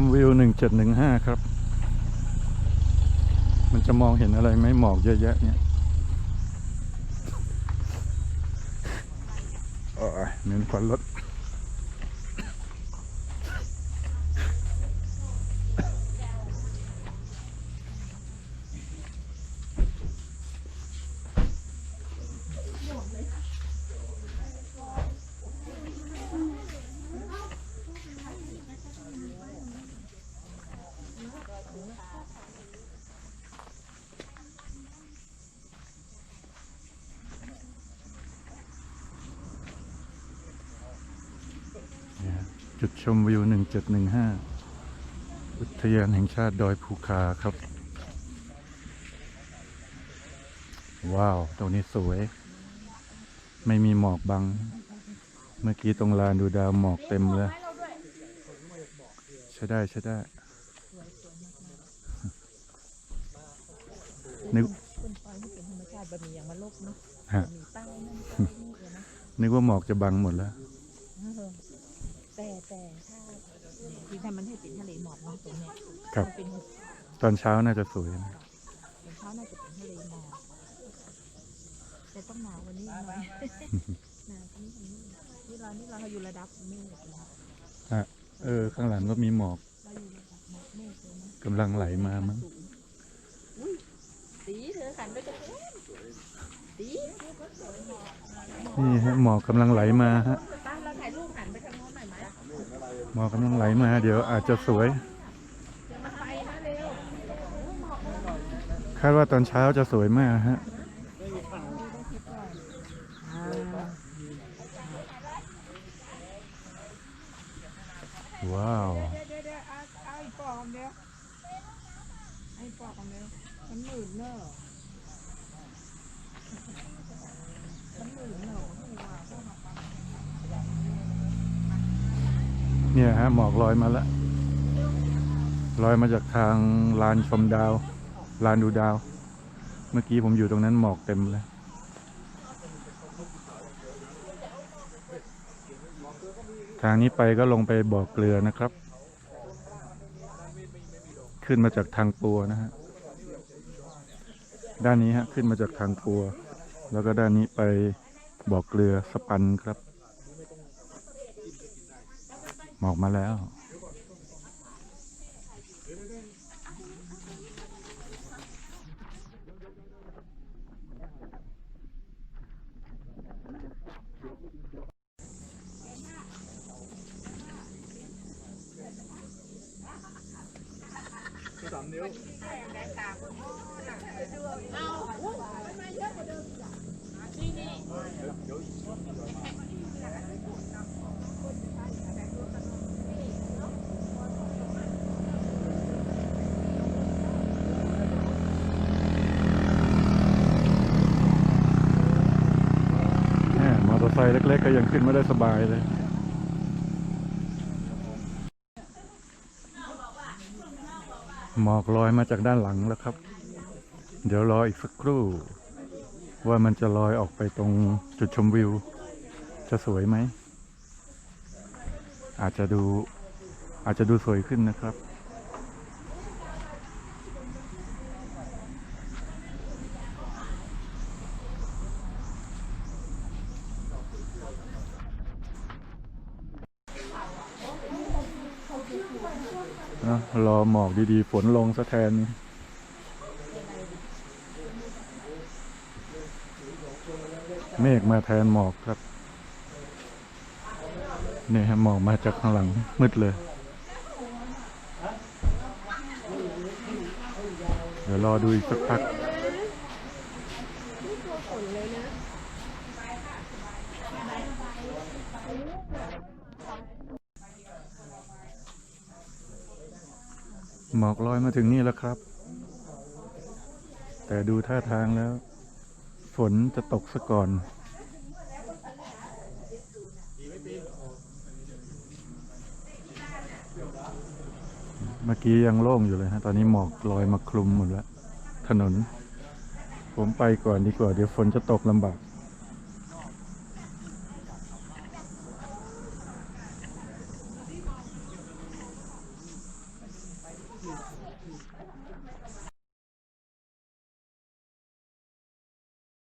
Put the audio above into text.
มวิว 1715 ครับ มันจะมองเห็นอะไรไหมหมอกเยอะแยะเนี่ยโอ้ยเหมือนควันรถ จุดชมวิว 1715 อุทยานแห่งชาติดอยภูคาครับ ว้าว ตรงนี้สวย ไม่มีหมอกบัง เมื่อกี้ตรงลานดูดาวหมอกเต็มเลยใช่ได้ใช่ได้ นึกต้นไม้ที่เป็นธรรมชาติบะหมี่อย่างมาลบเนาะฮะบะหมี่ใต้นั่นใต้นี่เลยนะนึกว่าหมอกจะบังหมดแล้ว แต่แต่ถ้าที่ถ้ามันให้เป็นทะเลหมอกเนาะตรงเนี้ยครับ มันเป็นตอนเช้าน่าจะสวยนะเป็นเช้าน่าจะเป็นทะเลหมอกแต่ต้องหนาวกวันนี้หน่อยหนาวกว่านี้กว่านี้นี่เรานี่เราอยู่ระดับเมฆเลยนะเออ ข้างหลังก็มีหมอกเราอยู่ระดับหมอกเมฆเลยนะกำลังไหลมามั้งสูงอุ้ยตีเธอขันไปตรงนี้ตีนี่ฮะหมอกกำลังไหลมาฮะ หมอกกำลังไหลมา เดี๋ยวอาจจะสวย คาดว่าตอนเช้าจะสวยมากฮะว้าวมันหนืดเนอะมันหนืดเนอะ เนี่ยฮะหมอกลอยมาแล้วลอยมาจากทางลานชมดาว ลานดูดาว เมื่อกี้ผมอยู่ตรงนั้นหมอกเต็มเลยทางนี้ไปก็ลงไปบ่อเกลือนะครับ ขึ้นมาจากทางปัวนะฮะด้านนี้ฮะขึ้นมาจากทางปัว แล้วก็ด้านนี้ไปบ่อเกลือสปันครับ หมอกมาแล้วแหม่มอ เตอร์ไซค์เล็ก ๆ ก็ยังขึ้นไม่ได้สบายเลย หมอกลอยมาจากด้านหลังแล้วครับ เดี๋ยวรออีกสักครู่ ว่ามันจะลอยออกไปตรงจุดชมวิว จะสวยไหม อาจจะดูอาจจะดูสวยขึ้นนะครับ รอหมอกดีๆ ฝนลงซะแทนนี่เมฆมาแทนหมอกครับ นี่ฮะหมอกมาจากข้างหลังมืดเลย เดี๋ยวรอดูอีกสักพัก หมอกลอยมาถึงนี่แล้วครับ แต่ดูท่าทางแล้ว ฝนจะตกซะก่อนเมื่อกี้ยังโล่งอยู่เลยฮะ ตอนนี้หมอกลอยมาคลุมหมดแล้ว ถนน ผมไปก่อนดีกว่า เดี๋ยวฝนจะตกลำบาก